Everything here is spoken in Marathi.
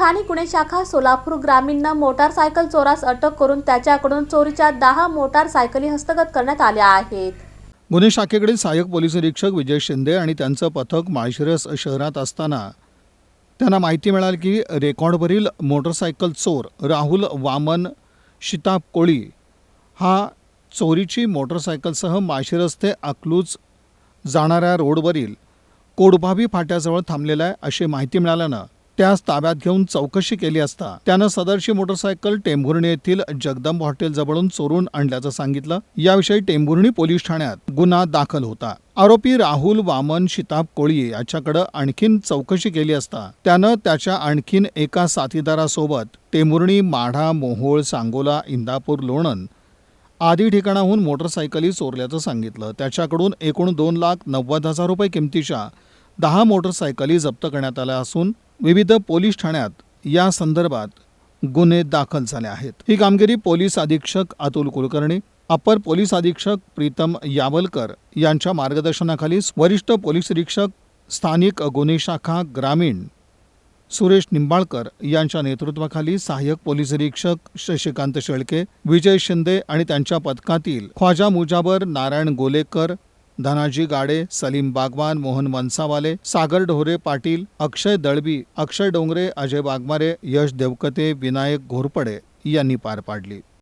स्थानिक गुन्हे शाखा सोलापूर ग्रामीणनं मोटारसायकल चोरास अटक करून त्याच्याकडून चोरीच्या दहा मोटारसायकली हस्तगत करण्यात आल्या आहेत. गुन्हे शाखेकडील सहाय्यक पोलीस निरीक्षक विजय शिंदे आणि त्यांचं पथक माळशिरस शहरात असताना त्यांना माहिती मिळाली की रेकॉर्डवरील मोटरसायकल चोर राहुल वामन शिताब कोळी हा चोरीची मोटरसायकलसह माळशिरस ते अकलूज जाणाऱ्या रोडवरील कोडभावी फाट्याजवळ थांबलेला आहे अशी माहिती मिळाल्यानं त्यास ताब्यात घेऊन चौकशी केली असता त्यानं सदरची मोटरसायकल टेंभुर्णी येथील जगदंब हॉटेल जवळून चोरून आणल्याचं सांगितलं. याविषयी टेंभुर्णी पोलीस ठाण्यात गुन्हा दाखल होता. आरोपी राहुल वामन शिताब कोळी याच्याकडे आणखीन चौकशी केली असता त्यानं त्याच्या आणखीन एका साथीदारासोबत टेंभुर्णी माढा मोहोळ सांगोला इंदापूर लोणंद आदी ठिकाणाहून मोटरसायकली चोरल्याचं सांगितलं. त्याच्याकडून एकूण दोन लाख नव्वद हजार रुपये किमतीच्या दहा मोटरसायकली जप्त करण्यात आल्या असून विविध पोलीस ठाण्यात या संदर्भात गुन्हे दाखल झाले आहेत. ही कामगिरी पोलीस अधीक्षक अतुल कुलकर्णी अपर पोलीस अधीक्षक प्रीतम यावलकर यांच्या मार्गदर्शनाखाली वरिष्ठ पोलीस निरीक्षक स्थानिक गुन्हे शाखा ग्रामीण सुरेश निंबाळकर यांच्या नेतृत्वाखाली सहाय्यक पोलीस निरीक्षक शशिकांत शेळके विजय शिंदे आणि त्यांच्या पथकातील ख्वाजा मुजाबर नारायण गोलेकर धनाजी गाडे सलीम बागवान मोहन मनसावाले सागर ढोरे पाटील अक्षय दळबी अक्षय डोंगरे अजय बागमारे यश देवकते विनायक घोरपडे यांनी पार पाडली.